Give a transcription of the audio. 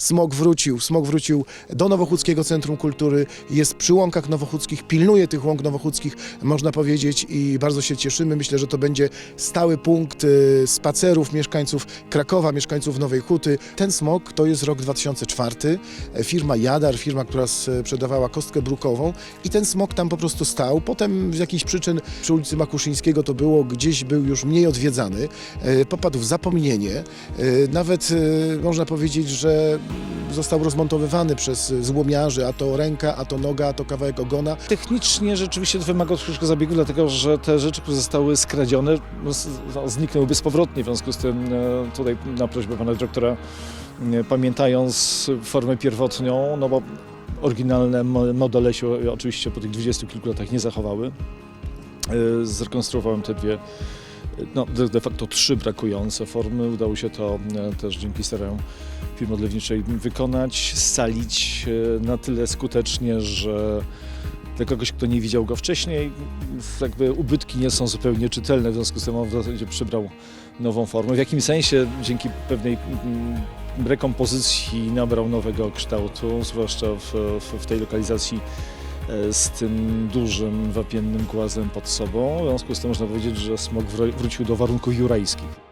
smog wrócił. Smog wrócił do Nowochódzkiego Centrum Kultury, jest przy łąkach nowochódzkich, pilnuje tych łąk nowochódzkich, można powiedzieć i bardzo się cieszymy. Myślę, że to będzie stały punkt y, spacerów mieszkańców Krakowa, mieszkańców Nowej Huty. Ten smog to jest rok 2004. E, Firma Jadar, firma, która sprzedawała kostkę brukową i ten smog tam po prostu stał. Potem z jakichś przyczyn przy ulicy Makuszyńskiego to było, gdzieś był już mniej odwiedzany, e, popadł w zapomnienie. E, Nawet można powiedzieć, że został rozmontowywany przez złomiarzy, a to ręka, a to noga, a to kawałek ogona. Technicznie rzeczywiście wymaga troszeczkę zabiegu, dlatego że te rzeczy, które zostały skradzione, no, z- no, zniknęły bezpowrotnie. W związku z tym e, tutaj na prośbę pana dyrektora, pamiętając formę pierwotną, no bo oryginalne mo- modele się oczywiście po tych dwudziestu kilku latach nie zachowały, e, zrekonstruowałem te dwie, no de, facto trzy brakujące formy. Udało się to e, też dzięki staraniom firmy odlewniczej wykonać, scalić e, na tyle skutecznie, że dla kogoś, kto nie widział go wcześniej, jakby ubytki nie są zupełnie czytelne, w związku z tym on w zasadzie przybrał nową formę. W jakimś sensie dzięki pewnej mm, rekompozycji nabrał nowego kształtu, zwłaszcza w, w, w tej lokalizacji z tym dużym wapiennym głazem pod sobą. W związku z tym można powiedzieć, że smog wró- wrócił do warunków jurajskich.